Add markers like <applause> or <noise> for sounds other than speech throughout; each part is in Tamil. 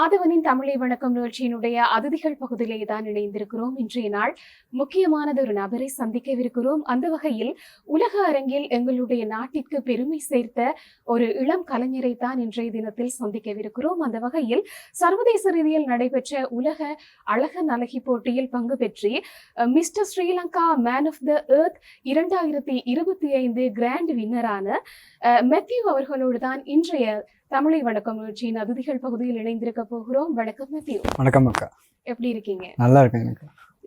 ஆதவனின் தமிழை வணக்கம் நிகழ்ச்சியினுடைய அதிதிகள் பகுதியிலே தான் இணைந்திருக்கிறோம். இன்றைய நாள் முக்கியமானது ஒரு நபரை சந்திக்கவிருக்கிறோம். அந்த வகையில் உலக அரங்கில் எங்களுடைய நாட்டிற்கு பெருமை சேர்த்த ஒரு இளம் கலைஞரை தான் இன்றைய தினத்தில் சந்திக்கவிருக்கிறோம். அந்த வகையில் சர்வதேச ரீதியில் நடைபெற்ற உலக அழகன் அழகி போட்டியில் பங்கு பெற்றி mister Sri Lanka man of the earth இரண்டாயிரத்தி இருபத்தி ஐந்து கிராண்ட் வின்னரான மெத்யூ அவர்களோடு தான் இன்றைய தமிழை வணக்கம் நிகழ்ச்சியின் அதிதிகள் பகுதியில் இணைந்திருக்க போகிறோம். வணக்கம் மெத்யூ. வணக்கம் அக்கா. எப்படி இருக்கீங்க? நல்லா இருக்கேன் எனக்கு.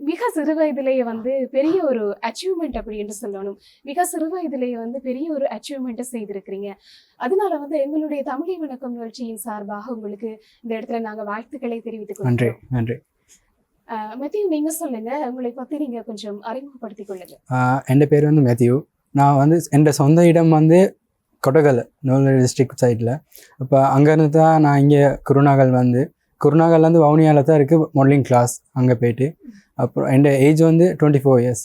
மிக சிறு வயதிலேயே வந்து பெரிய ஒரு அச்சீவ்மெண்ட் அப்படின்னு சொல்லணும். மிக சிறு வயதிலேயே வந்து பெரிய ஒரு அச்சீவ்மெண்ட்டை செய்திருக்கிறீங்க. அதனால வந்து எங்களுடைய தமிழை வணக்கம் நிகழ்ச்சியின் சார்பாக உங்களுக்கு இந்த இடத்துல நாங்க வாழ்த்துக்களை தெரிவித்துக் நன்றி கொள்கிறோம் நன்றி மெத்யூ நீங்க சொல்லுங்க. உங்களை பத்தி நீங்க கொஞ்சம் அறிமுகப்படுத்திக் கொள்ளுங்க. என் பேர் வந்து மேத்யூ. நான் வந்து என் சொந்த இடம் வந்து கொடகல் நூல்நெறி டிஸ்ட்ரிக்ட் சைடில் அப்போ அங்கேருந்து தான் நான் இங்கே குருநாகல் வந்து. குருநாகல்லேருந்து வவுனியாவில் தான் இருக்குது மாடலிங் கிளாஸ் அங்கே போயிட்டு. அப்புறம் என் ஏஜ் வந்து டுவெண்ட்டி ஃபோர் இயர்ஸ்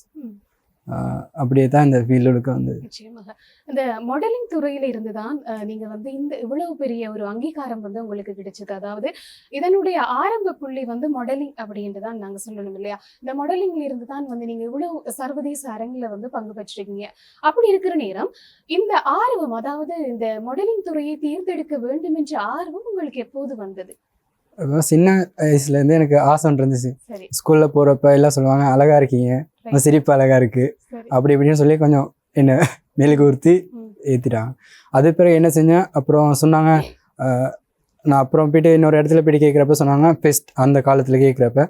அப்படியே தான் இந்த ஃபீல்டுக்கு வந்து நிச்சயமாக. இந்த மாடலிங் துறையில இருந்துதான் தான் நீங்க வந்து இந்த இவ்வளவு பெரிய ஒரு அங்கீகாரம் வந்து உங்களுக்கு கிடைச்சது. அதாவது இதனுடைய ஆரம்ப புள்ளி வந்து மாடலிங் அப்படின்ட்டு தான் நாங்க சொல்லணும் இல்லையா? இந்த மாடலிங்ல இருந்து தான் வந்து நீங்க இவ்வளவு சர்வதேச அரங்குல வந்து பங்கு பெற்றிருக்கீங்க. அப்படி இருக்கிற நேரம் இந்த ஆர்வம் அதாவது இந்த மாடலிங் துறையை தேர்ந்தெடுக்க வேண்டும் என்ற ஆர்வம் உங்களுக்கு எப்போது வந்தது? சின்ன வயசுலேருந்து எனக்கு ஆசை இருந்துச்சு. ஸ்கூலில் போகிறப்ப எல்லாம் சொல்லுவாங்க அழகாக இருக்கீங்க. சிரிப்பு அழகாக இருக்குது அப்படி இப்படின்னு சொல்லி கொஞ்சம் என்ன மேலுக்கு ஊர்த்தி ம். ஏற்றிட்டாங்க அது பிறகு என்ன செஞ்சேன்? அப்புறம் சொன்னாங்க நான் அப்புறம் போயிட்டு இன்னொரு இடத்துல போயிட்டு கேட்குறப்ப சொன்னாங்க பெஸ்ட். அந்த காலத்தில் கேட்குறப்ப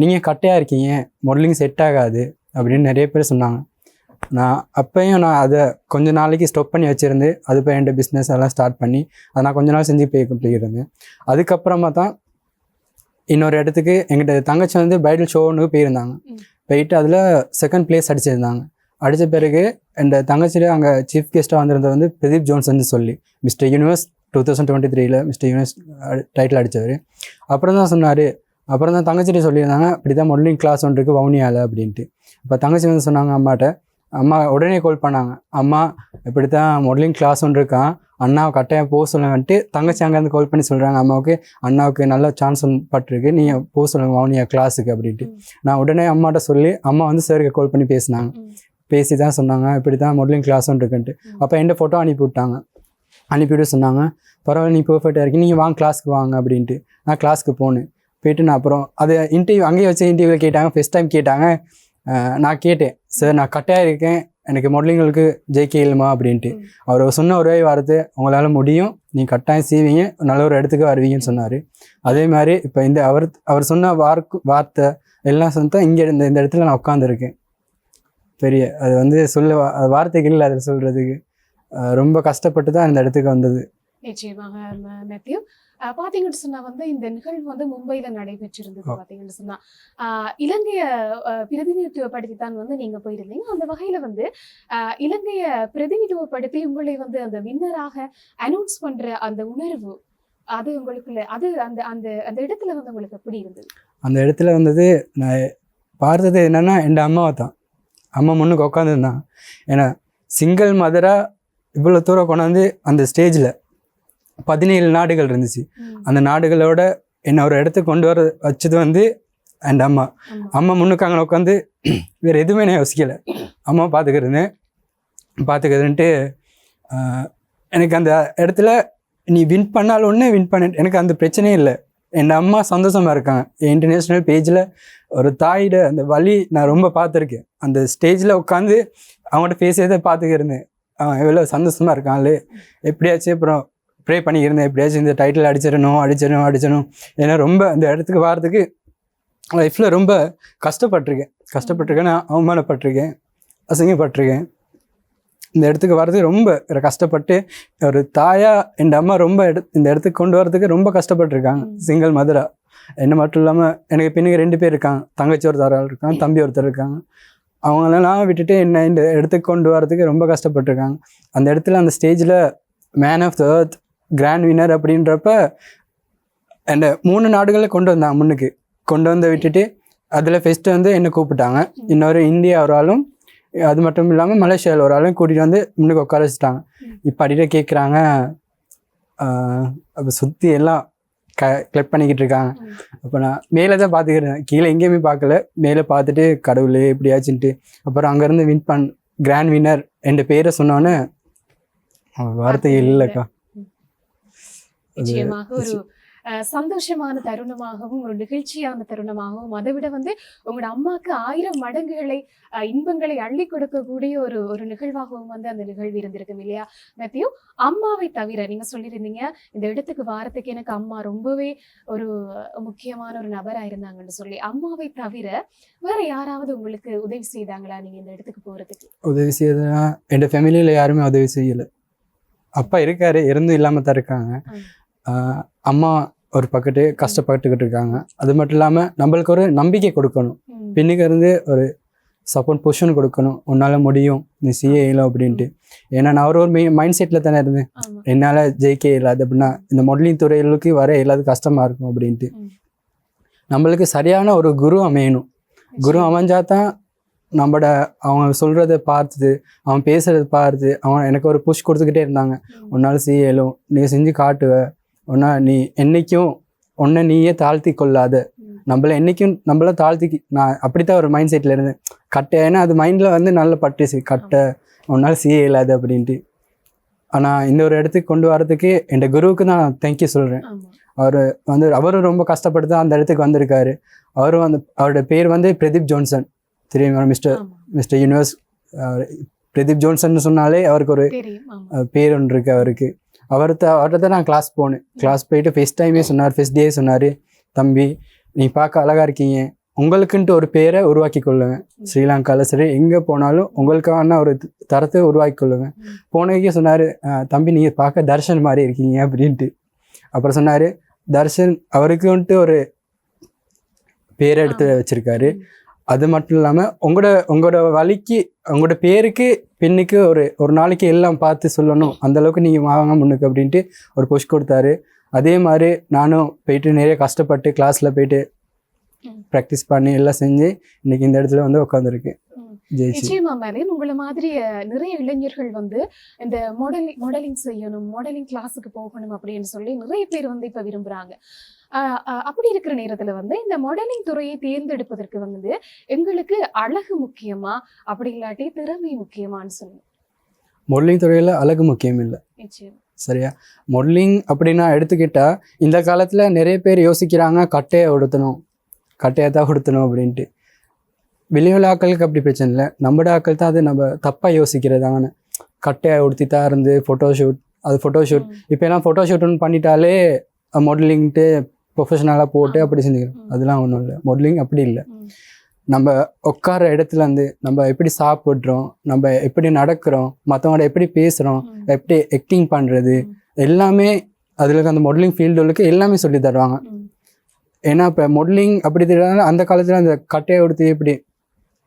நீங்கள் கட்டையாக இருக்கீங்க. மாடலிங் செட் ஆகாது. அப்படின்னு நிறைய பேர் சொன்னாங்க. நான் அப்பயும் நான் அதை கொஞ்ச நாளைக்கு ஸ்டாப் பண்ணி வச்சுருந்து அது போய் என் பிஸ்னஸ் எல்லாம் ஸ்டார்ட் பண்ணி அதை நான் கொஞ்ச நாள் செஞ்சு போய் இருந்தேன். அதுக்கப்புறமா தான் இன்னொரு இடத்துக்கு எங்கிட்ட தங்கச்சி வந்து பைடல் ஷோன்னு போயிருந்தாங்க. போயிட்டு அதில் செகண்ட் பிளேஸ் அடிச்சிருந்தாங்க. அடித்த பிறகு என் தங்கச்சியில் அங்கே சீஃப் கெஸ்ட்டாக வந்திருந்தது வந்து பிரதீப் ஜோன்சன் சொல்லி mister universe two thousand twenty த்ரீல மிஸ்டர் யூனிவர்ஸ் டைட்டில் அடித்தவர் அப்புறம் தான் சொன்னார். அப்புறம் தான் தங்கச்சிட்டு சொல்லியிருந்தாங்க இப்படி தான் மாடலிங் கிளாஸ் ஒன்று இருக்குது வவுனியாவில் அப்படின்ட்டு. அப்போ தங்கச்சி வந்து சொன்னாங்க அம்மாட்ட அம்மா உடனே கால் பண்ணாங்க. அம்மா இப்படி தான் மாடலிங் கிளாஸ் ஒன்று இருக்கான். அண்ணாவை கட்டாயம் போக சொல்லுங்கன்ட்டு தங்கச்சி அங்கேருந்து கால் பண்ணி சொல்கிறாங்க அம்மாவுக்கு அண்ணாவுக்கு நல்ல சான்ஸ் பட்டிருக்கு. நீங்கள் போக சொல்லுங்க வவுனியா கிளாஸுக்கு அப்படின்ட்டு. நான் உடனே அம்மாட்ட சொல்லி அம்மா வந்து சாருக்கு கால் பண்ணி பேசினாங்க. பேசி தான் சொன்னாங்க. இப்படி தான் மாடலிங் கிளாஸ் ஒன்று இருக்குன்ட்டு. அப்போ என்கிட்ட ஃபோட்டோ அனுப்பி விட்டாங்க. அனுப்பிவிட்டு சொன்னாங்க பரவாயில்ல நீ பெர்ஃபெக்டாக இருக்கு. நீங்கள் வாங்க கிளாஸ்க்கு வாங்க அப்படின்ட்டு. நான் கிளாஸ்க்கு போனேன். போயிட்டு நான் அப்புறம் அது இன்டர்வியூ அங்கேயே வச்சு இன்டர்வியூவில் கேட்டாங்க. ஃபஸ்ட் டைம் கேட்டாங்க. நான் கேட்டேன் சார் நான் கட்டாயம் இருக்கேன். எனக்கு மாடலிங்களுக்கு ஜெயிக்க இயலுமா அப்படின்ட்டு. அவர் சொன்ன ஒரே வார்த்தை உங்களால் முடியும். நீ கட்டாயம் செய்வீங்க. நல்ல ஒரு இடத்துக்கு வருவீங்கன்னு சொன்னார். அதே மாதிரி இப்போ இந்த அவர் அவர் சொன்ன வார்க்கு வார்த்தை எல்லாம் சொன்னா இங்கே இந்த இந்த இடத்துல நான் உட்காந்துருக்கேன் பெரிய அது வந்து சொல்ல வார்த்தைகள் இல்லை அதில் சொல்கிறதுக்கு ரொம்ப கஷ்டப்பட்டு தான் இந்த இடத்துக்கு வந்தது. நிச்சயமாக மேத்யூ. பாத்தீங்கன்னு சொன்னா வந்து இந்த நிகழ்வு வந்து மும்பைல நடைபெற்றிருந்தது. பாத்தீங்கன்னு சொன்னா. இலங்கைய பிரதிநிதித்துவப்படுத்தி தான் வந்து நீங்க போயிருந்தீங்க. அந்த வகையில வந்து இலங்கைய பிரதிநிதித்துவப்படுத்தி உங்களை வந்து அந்த வின்னராக அனௌன்ஸ் பண்ற அந்த உணர்வு அது உங்களுக்குள்ள அது அந்த அந்த அந்த இடத்துல வந்து உங்களுக்கு எப்படி இருந்தது? அந்த இடத்துல வந்தது நான் பார்த்தது என்னென்னா என் அம்மாவை தான். அம்மா முன்னுக்கு உட்காந்துருந்தான் ஏன்னா சிங்கிள் மதராக இவ்வளோ தூரம் கொண்டாந்து அந்த ஸ்டேஜில் பதினேழு நாடுகள் இருந்துச்சு. அந்த நாடுகளோட என்னை ஒரு இடத்துக்கு கொண்டு வர வச்சது வந்து என் அம்மா. அம்மா. முன்னுக்கு அங்கே உட்காந்து <clears throat> வேறு எதுவுமே நான் யோசிக்கலை. அம்மா பார்த்துக்கிருந்தேன் பார்த்துக்கிறதுன்ட்டு எனக்கு அந்த இடத்துல நீ வின் பண்ணாலும் ஒன்று வின் பண்ண. எனக்கு அந்த பிரச்சனையே இல்லை. என் அம்மா சந்தோஷமாக இருக்காங்க. இன்டர்நேஷ்னல் பேஜில் ஒரு தாயோட அந்த வலி நான் ரொம்ப பார்த்துருக்கேன் அந்த ஸ்டேஜில் உட்காந்து அவங்கள்ட்ட பேசியதை பார்த்துக்கிருந்தேன் அவன் எவ்வளோ சந்தோஷமாக இருக்கான்லே. எப்படியாச்சும் அப்புறம் ப்ரே பண்ணிக்கிருந்தேன் எப்படியாச்சும் இந்த டைட்டில் அடிச்சிடணும் அடிச்சிடணும் அடிச்சிடணும். ஏன்னா ரொம்ப அந்த இடத்துக்கு வர்றதுக்கு லைஃப்பில் ரொம்ப கஷ்டப்பட்டிருக்கேன். கஷ்டப்பட்டிருக்கேன் நான் அவமானப்பட்டிருக்கேன் அசிங்கப்பட்டிருக்கேன். இந்த இடத்துக்கு வர்றதுக்கு ரொம்ப கஷ்டப்பட்டு ஒரு தாயா என் அம்மா ரொம்ப இந்த இடத்துக்கு கொண்டு வரதுக்கு ரொம்ப கஷ்டப்பட்டிருக்காங்க. சிங்கிள் மதுரா என்ன மட்டும் இல்லாமல் எனக்கு பின்னுக்கு ரெண்டு பேர் இருக்காங்க. தங்கச்சி ஒருத்தர் இருக்காங்க. தம்பி ஒருத்தர் இருக்காங்க. அவங்களெல்லாம் விட்டுட்டு என்ன இந்த இடத்துக்கு கொண்டு வரதுக்கு ரொம்ப கஷ்டப்பட்டிருக்காங்க. அந்த இடத்துல அந்த ஸ்டேஜில் man of the earth grand winner அப்படின்றப்ப அந்த மூணு நாடுகளை கொண்டு வந்தாங்க முன்னுக்கு. கொண்டு வந்து விட்டுட்டு அதில் ஃபஸ்ட்டு வந்து என்னை கூப்பிட்டாங்க. இன்னொரு இந்தியா ஒரு ஆளும் அது மட்டும் இல்லாமல் மலேசியாவில் ஒரு ஆளும் கூட்டிகிட்டு வந்து முன்னுக்கு உட்கார வச்சுட்டாங்க. இப்போ அடிக்கிட்ட கேட்குறாங்க அப்போ சுற்றி எல்லாம் க கிளப் பண்ணிக்கிட்டு இருக்காங்க. அப்போ நான் மேலே தான் பார்த்துக்கிறேன் கீழே எங்கேயுமே பார்க்கல மேலே பார்த்துட்டு கடவுளே எப்படியாச்சுன்ட்டு அப்புறம் அங்கேருந்து வின் பண் கிராண்ட் வின்னர் என்ற பேரை சொன்னோன்னே வார்த்தை இல்லைக்கா. நிச்சயமாக ஒரு அஹ், சந்தோஷமான தருணமாகவும் ஒரு நிகழ்ச்சியான தருணமாகவும் அதை விட வந்து உங்களோட அம்மாக்கு ஆயிரம் மடங்குகளை இன்பங்களை அள்ளி கொடுக்கக்கூடிய ஒரு ஒரு நிகழ்வாகவும் வந்து அந்த நிகழ்வு இருந்திருக்கும் இல்லையா? மேத்யூ அம்மாவை தவிர நீங்க சொல்லியிருந்தீங்க இந்த இடத்துக்கு வாரத்துக்கு எனக்கு அம்மா ரொம்பவே ஒரு முக்கியமான ஒரு நபரா இருந்தாங்கன்னு சொல்லி. அம்மாவை தவிர வேற யாராவது உங்களுக்கு உதவி செய்தாங்களா நீங்க இந்த இடத்துக்கு போறதுக்கு? உதவி செய்யறதுனா என் ஃபேமிலியில் யாருமே உதவி செய்யலை. அப்பா இருக்காரு இருந்தும் இல்லாமல் தான் இருக்காங்க. அம்மா ஒரு பக்கத்து கஷ்டப்பட்டுக்கிட்டு இருக்காங்க. அது மட்டும் இல்லாமல் நம்மளுக்கு ஒரு நம்பிக்கை கொடுக்கணும். பின்னுக்கு இருந்து ஒரு சப்போர்ட் பொசிஷன் கொடுக்கணும். உன்னால் முடியும். நீ சிஏ இல்லை அப்படின்ட்டு. ஏன்னா நான் ஒரு ஒரு மைண்ட் செட்டில் தானே இருந்தேன். என்னால் ஜெயிக்க இல்லாது அப்படின்னா இந்த மாடலிங் துறைகளுக்கு வர எல்லாத்துக்கும் கஷ்டமாக இருக்கும் அப்படின்ட்டு. நம்மளுக்கு சரியான ஒரு குரு அமையணும். குரு அமைஞ்சா தான் நம்மட அவங்க சொல்கிறத பார்த்துட்டு அவன் பேசுகிறத பார்த்து அவன் எனக்கு ஒரு புஷ் கொடுத்துக்கிட்டே இருந்தாங்க. உன்னால் செய்யலும் நீ செஞ்சு காட்டுவ. உன்னா நீ என்னைக்கும் உன்னை நீயே தாழ்த்தி கொள்ளாத. நம்மள என்னைக்கும் நம்மள தாழ்த்தி நான் அப்படித்தான் ஒரு மைண்ட் செட்டில் இருந்தேன். கட்டை ஏன்னா அது மைண்டில் வந்து நல்ல பட்டுச்சு. கட்டை உன்னால் செய்ய இயலாது அப்படின்ட்டு. ஆனால் இந்த ஒரு இடத்துக்கு கொண்டு வரதுக்கு என் குருவுக்கு தான் தேங்க்யூ சொல்கிறேன் அவர் வந்து அவரும் ரொம்ப கஷ்டப்பட்டு தான் அந்த இடத்துக்கு வந்திருக்காரு. அவரும் வந்து அவரோட பேர் வந்து பிரதீப் ஜோன்சன். தெரியுமா mister mister universe Pradeep Johnson சொன்னாலே அவருக்கு ஒரு பேர் ஒன்று இருக்கு அவருக்கு. அவர்கிட்ட அவர்கிட்ட தான் நான் கிளாஸ் போனேன். கிளாஸ் போயிட்டு ஃபஸ்ட் டைமே சொன்னார் ஃபஸ்ட் டே சொன்னார் தம்பி நீ பார்க்க அழகா இருக்கீங்க. உங்களுக்குன்ட்டு ஒரு பேரை உருவாக்கி கொள்ளுங்க ஸ்ரீலங்காவில் சரி எங்கே போனாலும் உங்களுக்கான ஒரு தரத்தை உருவாக்கி கொள்ளுங்க ம். போனதுக்கே சொன்னார் தம்பி நீங்கள் பார்க்க தர்ஷன் மாதிரி இருக்கீங்க அப்படின்ட்டு. அப்புறம் சொன்னார் தர்ஷன் அவருக்குன்ட்டு ஒரு பேரை எடுத்து வச்சிருக்காரு. அது மட்டும் இல்லாமல் உங்களோட உங்களோட வழிக்கு உங்களோட பேருக்கு பெண்ணுக்கு ஒரு ஒரு நாளைக்கு எல்லாம் பார்த்து சொல்லணும். அந்த அளவுக்கு நீங்கள் வாங்க முன்னுக்கு அப்படின்ட்டு ஒரு புஷ் கொடுத்தாரு. அதே மாதிரி நானும் போயிட்டு நிறைய கஷ்டப்பட்டு கிளாஸில் போயிட்டு. ப்ராக்டிஸ் பண்ணி எல்லாம் செஞ்சு இன்னைக்கு இந்த இடத்துல வந்து. ஜெயிச்சு நிச்சயமா மேலின் உங்களை மாதிரி நிறைய இளைஞர்கள் வந்து இந்த மாடலிங் மாடலிங் செய்யணும் மாடலிங் கிளாஸுக்கு போகணும் அப்படின்னு சொல்லி நிறைய பேர் வந்து இப்ப விரும்புறாங்க. அப்படி இருக்கிற நேரத்துல வந்து இந்த மாடலிங் துறையை தேர்ந்தெடுப்பதற்கு வந்து எங்களுக்கு அழகு முக்கியமா? அப்படி இல்லாட்டி திறமை முக்கியமான்னு சொல்லுங்க. மாடலிங் துறையில் அழகு முக்கியம் இல்லை. சரியா? மாடலிங் அப்படின்னா எடுத்துக்கிட்டா இந்த காலத்தில் நிறைய பேர் யோசிக்கிறாங்க கட்டையை உடுத்தணும். கட்டையை தான் உடுத்தணும் அப்படின்ட்டு. வெளியுள்ள ஆட்களுக்கு அப்படி பிரச்சனை இல்லை. நம்மட ஆட்கள் தான் அது நம்ம தப்பாக யோசிக்கிறதாங்கன்னு கட்டையை உடுத்தி தான் இருந்து ஃபோட்டோ ஷூட் அது ஃபோட்டோ ஷூட் ம். இப்போ எல்லாம் ஃபோட்டோ ஷூட்னு பண்ணிட்டாலே மாடலிங்ட்டு ப்ரொஃபஷனலாக போட்டு. அப்படி செஞ்சுக்கிறோம். அதெல்லாம் ஒன்றும் இல்லை மாடலிங் அப்படி இல்லை. நம்ம உட்கார இடத்துல இருந்து நம்ம எப்படி சாப்பிட்றோம் நம்ம எப்படி நடக்கிறோம் மற்றவங்களோட எப்படி பேசுகிறோம். எப்படி ஆக்டிங் பண்ணுறது. எல்லாமே அதில் அந்த மாடலிங் ஃபீல்டுகளுக்கு எல்லாமே சொல்லி தருவாங்க. ஏன்னா இப்போ மாடலிங் அப்படி தெரியாதுனால அந்த காலத்தில் அந்த கட்டையை கொடுத்து இப்படி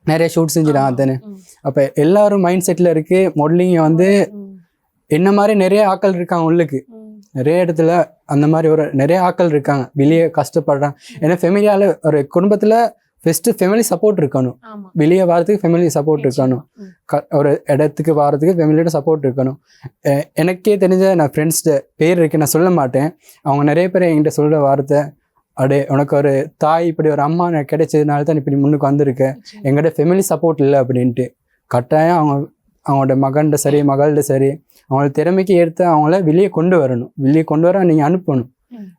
நிறைய ஷூட் செஞ்சிடாங்க ஆமா. தானே ம். அப்போ எல்லாரும் மைண்ட் செட்டில் இருக்கு மாடலிங்கை வந்து. என்ன மாதிரி நிறைய ஆட்கள் இருக்காங்க உள்ளுக்கு. நிறைய இடத்துல அந்த மாதிரி ஒரு நிறைய ஆட்கள் இருக்காங்க. வெளியே கஷ்டப்படுறாங்க. ஏன்னா ஃபெமிலியால் ஒரு குடும்பத்தில் ஃபஸ்ட்டு ஃபெமிலி சப்போர்ட் இருக்கணும். வெளியே வரதுக்கு ஃபெமிலி சப்போர்ட் இருக்கணும். க- ஒரு இடத்துக்கு வரதுக்கு ஃபேமிலியோட சப்போர்ட் இருக்கணும். எனக்கே தெரிஞ்ச நான் ஃப்ரெண்ட்ஸ்ட பேர் இருக்கு நான் சொல்ல மாட்டேன். அவங்க நிறைய பேர் என்கிட்ட சொல்கிற வார்த்தை அடே உனக்கு ஒரு தாய் இப்படி ஒரு அம்மா எனக்கு கிடைச்சதுனால தான் இப்படி முன்னுக்கு வந்திருக்க. நிச்சயம். எங்கள்கிட்ட ஃபெமிலி சப்போர்ட் இல்லை அப்படின்ட்டு. கட்டாயம் அவங்க அவங்களோட மகன்கிட்ட சரி மகள்கிட்ட சரி அவங்களோட திறமைக்கு ஏற்ற அவங்கள வெளியே கொண்டு வரணும். வெளியே கொண்டு வர நீங்கள் அனுப்பணும்.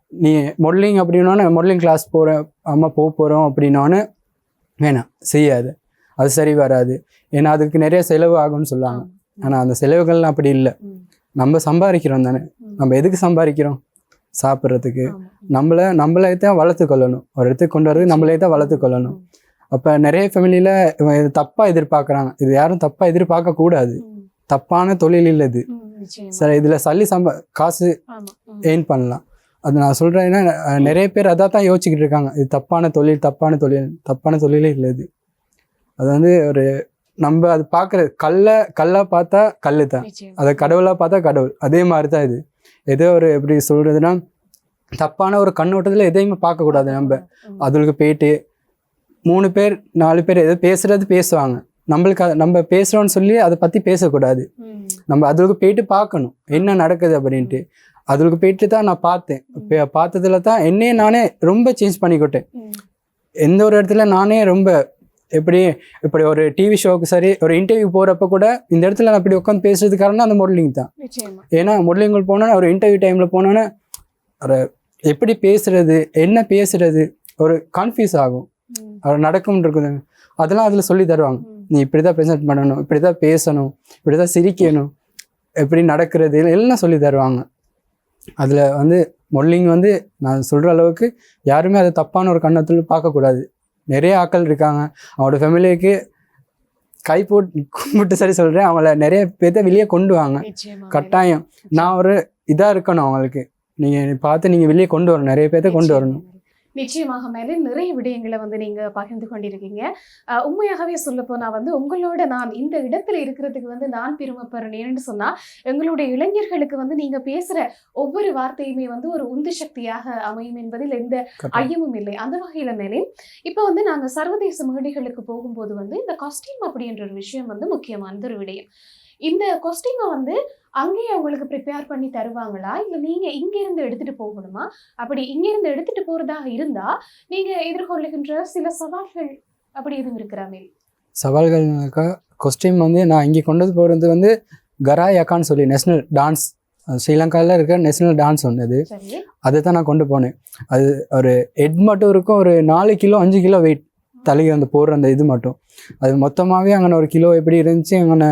நீ மாடலிங் அப்படின்னோடனே மாடலிங் கிளாஸ் போகிறேன் அம்மா போக போகிறோம் அப்படின்னோடனே வேணாம் செய்யாது. அது சரி வராது. ஏன்னா அதுக்கு நிறைய செலவு ஆகும்னு சொல்லுவாங்க. ஆனால் அந்த செலவுகள்லாம் அப்படி இல்லை. நம்ம சம்பாதிக்கிறோம் தானே. நம்ம எதுக்கு சம்பாதிக்கிறோம்? சாப்பிட்றதுக்கு. நம்மளை நம்மளே தான் வளர்த்து கொள்ளணும். ஒரு இடத்துக்கு கொண்டு வரதுக்கு நம்மளே தான் வளர்த்து கொள்ளணும் அப்போ நிறைய ஃபேமிலியில் இது தப்பாக எதிர்பார்க்குறாங்க. இது யாரும் தப்பாக எதிர்பார்க்க கூடாது. ம். தப்பான தொழில் இல்லை இது. சரி இதில் சல்லி சம்பா காசு. எயின் பண்ணலாம். அது நான் சொல்கிறேன் ஏன்னா அஹ், நிறைய பேர் அதான் தான் யோசிச்சுக்கிட்டு இருக்காங்க. இது தப்பான தொழில் தப்பான தொழில் தப்பான தொழிலே இல்லை இது. அது வந்து ஒரு நம்ம அது பார்க்குற கல்லை கல்லாக பார்த்தா கல் தான். அதை கடவுளாக பார்த்தா கடவுள். அதே மாதிரி தான் இது. ஏதோ ஒரு எப்படி சொல்கிறதுனா தப்பான ஒரு கண்ணோட்டத்தில் எதையுமே பார்க்கக்கூடாது நம்ம. ம். அதுக்கு போயிட்டு மூணு பேர் நாலு பேர் எதோ பேசுறது பேசுவாங்க. நம்மளுக்கு நம்ம பேசுகிறோன்னு சொல்லி அதை பற்றி பேசக்கூடாது. நம்ம அதுக்கு போயிட்டு பார்க்கணும். என்ன நடக்குது அப்படின்ட்டு. அதுக்கு போயிட்டு தான் நான் பார்த்தேன். பார்த்ததுல தான் என்னையே நானே ரொம்ப சேஞ்ச் பண்ணிக்கிட்டேன். எந்த ஒரு இடத்துல நானே ரொம்ப எப்படி இப்படி ஒரு டிவி ஷோக்கு சரி ஒரு இன்டர்வியூ போகிறப்ப கூட இந்த இடத்துல நான் இப்படி உட்காந்து பேசுறது காரணம் அந்த மாடலிங் தான். ஏன்னா மாடலிங் போனோன்னா ஒரு இன்டர்வியூ டைமில் போனோன்னே ஒரு எப்படி பேசுறது என்ன பேசுறது ஒரு கன்ஃபியூஸ் ஆகும். அது நடக்கும் இருக்குது. அதெல்லாம் அதில் சொல்லி தருவாங்க. நீ இப்படி தான் ப்ரெசென்ட் பண்ணணும் இப்படி தான் பேசணும் இப்படி தான் சிரிக்கணும். எப்படி நடக்கிறது எல்லாம் சொல்லி தருவாங்க. அதில் வந்து மொல்லிங் வந்து நான் சொல்கிற அளவுக்கு யாருமே அதை தப்பான ஒரு கண்ணத்தில் பார்க்கக்கூடாது. நிறைய ஆட்கள் இருக்காங்க. அவங்களோட ஃபேமிலிக்கு கை போட்டு கும்பிட்டு சரி சொல்கிறேன் அவங்கள நிறைய பேர்த்த வெளியே கொண்டு வாங்க. கட்டாயம். நான் ஒரு இதாக இருக்கணும் அவங்களுக்கு. நீங்கள் பார்த்து நீங்கள் வெளியே கொண்டு வரணும். நிறைய பேர்த்த கொண்டு வரணும். நிச்சயமாக மேலே நிறைய விடயங்களை வந்து நீங்க பகிர்ந்து கொண்டிருக்கீங்க. உண்மையாகவே சொல்ல போனா வந்து உங்களோட நான் இந்த இடத்துல இருக்கிறதுக்கு வந்து நான் பெருமைப்படுறேன். ஏன்னு சொன்னா எங்களுடைய இளைஞர்களுக்கு வந்து நீங்க பேசுற ஒவ்வொரு வார்த்தையுமே வந்து ஒரு உந்து சக்தியாக அமையும் என்பதில் எந்த. ஐயமும் இல்லை. அந்த வகையில மேலே இப்போ வந்து நாங்க சர்வதேச மேடைகளுக்கு போகும்போது வந்து இந்த காஸ்டியூம் அப்படின்ற ஒரு விஷயம் வந்து முக்கியமான ஒரு விடயம். இந்த காஸ்டியூமை வந்து அங்கேயே உங்களுக்கு ப்ரிப்பேர் பண்ணி தருவாங்களா? இல்லை நீங்க இங்க இருந்து எடுத்துட்டு போகணுமா? அப்படி இங்க இருந்து எடுத்துட்டு போறதாக இருந்தா நீங்க எதிர்கொள்ளுகின்ற சில சவால்கள் அப்படி எதுவும் இருக்கிறாமே சவால்கள்னாக்கா கொஸ்டியூம் வந்து நான் இங்கே கொண்டு போகிறது வந்து கராயாக்கான்னு சொல்லி நேஷ்னல் டான்ஸ் ஸ்ரீலங்காவில் இருக்க நேஷ்னல் டான்ஸ் ஒன்று அது அதை தான் நான் கொண்டு போனேன். அது ஒரு ஹெட் மட்டும் இருக்கும் ஒரு நாலு கிலோ அஞ்சு கிலோ வெயிட் தலைக்கு அந்த போடுற அந்த இது மட்டும். அது மொத்தமாகவே அங்கே ஒரு கிலோ எப்படி இருந்துச்சு அங்கே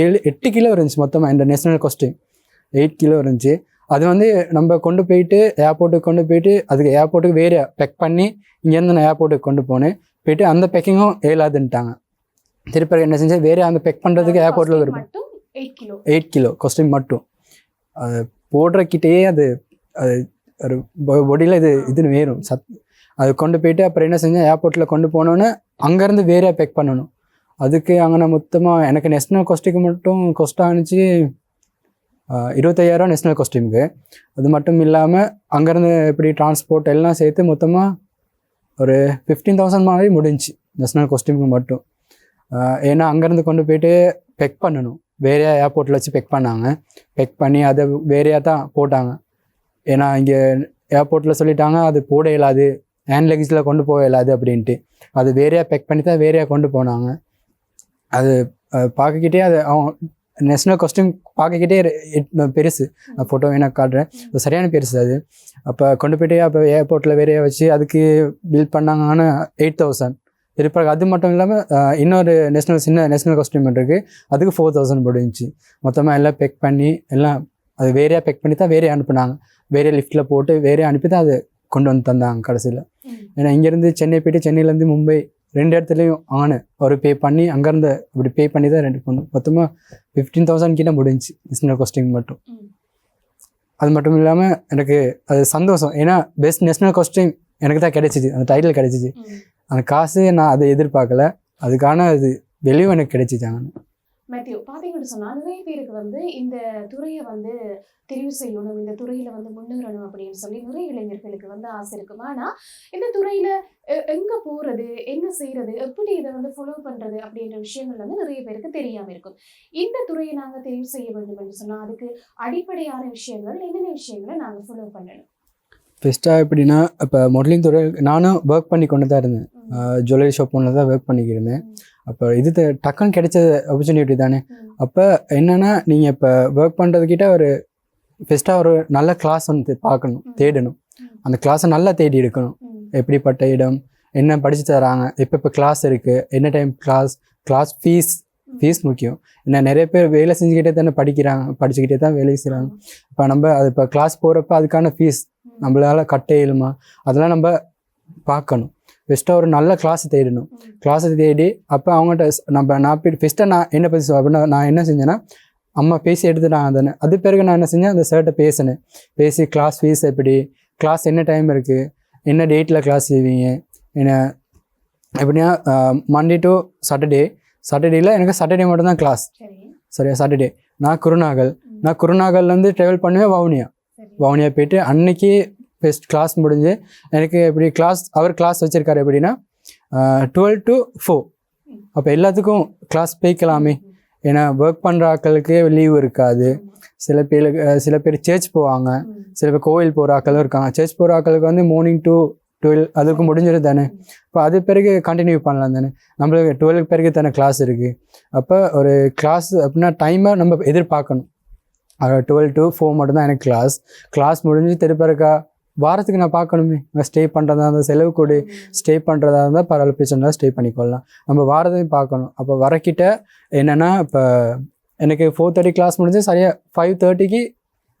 ஏழு எட்டு கிலோ இருந்துச்சு மொத்தமாக இந்த நேஷ்னல் காஸ்டியூம் எயிட் கிலோ இருந்துச்சு. அது வந்து நம்ம கொண்டு போயிட்டு ஏர்போர்ட்டுக்கு கொண்டு போயிட்டு அதுக்கு ஏர்போர்ட்டுக்கு வேறு பேக் பண்ணி இங்கேருந்து நான் ஏர்போர்ட்டுக்கு கொண்டு போனேன். போயிட்டு அந்த பேக்கிங்கும் ஏலாதுன்ட்டாங்க. திருப்பி என்ன செஞ்சேன்? வேறு அந்த பேக் பண்ணுறதுக்கு ஏர்போர்ட்டில் இருக்கும் எயிட் கிலோ காஸ்டியூம் மட்டும். அது போடுறக்கிட்டேயே அது அது ஒரு பொடியில் இது இதுன்னு வேறும் சத் அது கொண்டு போயிட்டு அப்புறம் என்ன செஞ்சேன்? ஏர்போர்ட்டில் கொண்டு போனோன்னே அங்கேருந்து வேற பேக் பண்ணணும். அதுக்கு அங்கே மொத்தமாக எனக்கு நேஷ்னல் காஸ்டியூக்கு மட்டும் கொஸ்ட் ஆனிச்சு இருபத்தையாயிரம் நேஷ்னல் காஸ்டியூமுக்கு அது மட்டும் இல்லாமல் அங்கேருந்து எப்படி டிரான்ஸ்போர்ட் எல்லாம் சேர்த்து மொத்தமாக ஒரு ஃபிஃப்டீன் தௌசண்ட் மாதிரி முடிஞ்சுச்சு நேஷ்னல் காஸ்டியூமுக்கு மட்டும். ஏன்னா அங்கேருந்து கொண்டு போயிட்டு பெக் பண்ணணும். வேறையா ஏர்போர்ட்டில் வச்சு பெக் பண்ணாங்க. பெக் பண்ணி அதை வேறையாக தான் போட்டாங்க. ஏன்னா இங்கே ஏர்போர்ட்டில் சொல்லிட்டாங்க அது போட இயலாது ஹேண்ட் லக்கேஜில் கொண்டு போக இயலாது அப்படின்ட்டு. அது வேறையாக பெக் பண்ணி தான் வேறையாக கொண்டு போனாங்க. அது பார்க்கக்கிட்டே அது அவன் நேஷ்னல் காஸ்டியூம் பார்க்கக்கிட்டே பெருசு. ஃபோட்டோ வேணா காட்டுறேன். சரியான பெருசு அது. அப்போ கொண்டு போயிட்டு அப்போ ஏர்போர்ட்டில் வேறையா வச்சு அதுக்கு பில் பண்ணாங்கன்னு எயிட் தௌசண்ட் திருப்பி அது மட்டும் இல்லாமல் இன்னொரு நேஷ்னல் சின்ன நேஷ்னல் காஸ்டியூம் இருக்குது அதுக்கு ஃபோர் தௌசண்ட் முடிஞ்சுச்சு மொத்தமாக எல்லாம் பெக் பண்ணி எல்லாம் அது வேறையாக பெக் பண்ணி தான் வேறே அனுப்புனாங்க. வேறே லிஃப்ட்டில் போட்டு வேறே அனுப்பி தான் அது கொண்டு வந்து தந்தாங்க கடைசியில். ஏன்னா இங்கேருந்து சென்னை போயிட்டு சென்னையிலேருந்து மும்பை ரெண்டு இடத்துலையும் ஆனு ஒரு பே பண்ணி அங்கேருந்து இப்படி பே பண்ணி தான் ரெண்டு பொண்ணு. மொத்தமாக ஃபிஃப்டீன் தௌசண்ட் கிட்ட முடிஞ்சுச்சு நேஷ்னல் காஸ்டியூம் மட்டும். அது மட்டும் இல்லாமல் எனக்கு அது சந்தோஷம். ஏன்னா பெஸ்ட் நேஷ்னல் காஸ்டியூம் எனக்கு தான் கிடைச்சிச்சு அந்த டைட்டில் கிடைச்சிச்சு அந்த காசு நான் அதை எதிர்பார்க்கல. அதுக்கான அது வெளியும் எனக்கு கிடைச்சிச்சாங்க மேத்யூ பார்த்தீங்கன்னு சொன்னா நிறைய பேருக்கு வந்து இந்த துறையை வந்து தெரிவு செய்யணும் இந்த துறையில வந்து முன்னேறணும் அப்படின்னு சொல்லி நிறைய இளைஞர்களுக்கு வந்து ஆசை இருக்கும். ஆனா இந்த துறையில எங்க போறது என்ன செய்யறது எப்படி இதை வந்து ஃபாலோ பண்றது அப்படின்ற விஷயங்கள் வந்து நிறைய பேருக்கு தெரியாம இருக்கும். இந்த துறையை நாங்க தெரிவு செய்ய வேண்டும் என்று சொன்னா அதுக்கு அடிப்படையான விஷயங்கள் என்னென்ன விஷயங்களை நாங்க ஃபாலோ பண்ணணும்? பெஸ்ட்டாக எப்படின்னா இப்போ மாடலிங் துறை நானும் ஒர்க் பண்ணி கொண்டு தான் இருந்தேன். ஜுவல்லரி ஷாப் ஒன்று தான் ஒர்க் பண்ணிக்கிருந்தேன் அப்போ இது டக்குன்னு கிடைச்ச ஆப்பர்ச்சுனிட்டி தானே. அப்போ என்னென்னா நீங்கள் இப்போ ஒர்க் பண்ணுறதுக்கிட்ட ஒரு பெஸ்ட்டாக ஒரு நல்ல கிளாஸ் வந்து பார்க்கணும். தேடணும். அந்த கிளாஸை நல்லா தேடி எடுக்கணும். எப்படிப்பட்ட இடம் என்ன படிச்சு தராங்க இப்போ இப்போ கிளாஸ் இருக்குது என்ன time class class fees fees முக்கியம் என்ன நிறைய பேர் வேலை செஞ்சுக்கிட்டே தானே படிக்கிறாங்க படிச்சுக்கிட்டே தான் வேலை செய்கிறாங்க இப்போ நம்ம அது இப்போ கிளாஸ் போகிறப்ப அதுக்கான ஃபீஸ். நம்மளால கட்ட இயலுமா அதெல்லாம் நம்ம பார்க்கணும் பெஸ்ட்டாக ஒரு நல்ல கிளாஸ் தேடணும். கிளாஸை தேடி அப்போ அவங்ககிட்ட நம்ம நான் போய் ஃபஸ்ட்டாக நான் என்ன பற்றி சொல் அப்படின்னா நான் என்ன செஞ்சேன்னா அம்மா பேசி எடுத்துட்டாங்க தானே அது பிறகு நான் என்ன செஞ்சேன் அந்த சார்கிட்ட பேசினேன். பேசி கிளாஸ் ஃபீஸ் எப்படி கிளாஸ் என்ன டைம் இருக்குது என்ன டேட்டில் கிளாஸ் செய்வீங்க என்ன எப்படின்னா மண்டே டு சாட்டர்டே சாட்டர்டேயில் எனக்கு சாட்டர்டே மட்டும் தான் கிளாஸ் சரி. சரியா? சாட்டர்டே நான் குருநாகல். நான் குருநாகல்லேருந்து ட்ராவல் பண்ணுவேன் வவுனியா. வவுனியா போயிட்டு அன்னைக்கு ஃபஸ்ட் கிளாஸ் முடிஞ்சு எனக்கு எப்படி கிளாஸ் அவர் கிளாஸ் வச்சுருக்காரு எப்படின்னா டுவெல் டு ஃபோர் அப்போ எல்லாத்துக்கும் கிளாஸ் போய்க்கலாமே. ஏன்னா ஒர்க் பண்ணுற ஆட்களுக்கு லீவ் இருக்காது. சில பேர் சில பேர் சர்ச் போவாங்க. சில பேர் கோவில் போகிற ஆக்களும் இருக்காங்க. சர்ச் போகிற ஆக்களுக்கு வந்து மார்னிங் டு டுவெல் அதுக்கு முடிஞ்சிடும் தானே. இப்போ அது பிறகு கண்டினியூ பண்ணலாம் தானே. நம்மளுக்கு டுவெல்க்கு பிறகு தானே கிளாஸ் இருக்குது அப்போ ஒரு கிளாஸ் அப்படின்னா டைமை நம்ம எதிர்பார்க்கணும். டுவெல் டு ஃபோர் மட்டும்தான் எனக்கு கிளாஸ் கிளாஸ் முடிஞ்சு திருப்பிறக்கா வாரத்துக்கு நான் பார்க்கணுமே. நான் ஸ்டே பண்ணுறதா இருந்தால் செலவு கூடி ஸ்டே பண்ணுறதா இருந்தால் பரவாயில்ல பிரச்சனை ஸ்டே பண்ணிக்கொள்ளலாம். நம்ம வாரத்தையும் பார்க்கணும். அப்போ வரக்கிட்ட என்னென்னா இப்போ எனக்கு ஃபோர் தேர்ட்டி கிளாஸ் முடிஞ்சு சரியாக ஃபைவ் தேர்ட்டிக்கு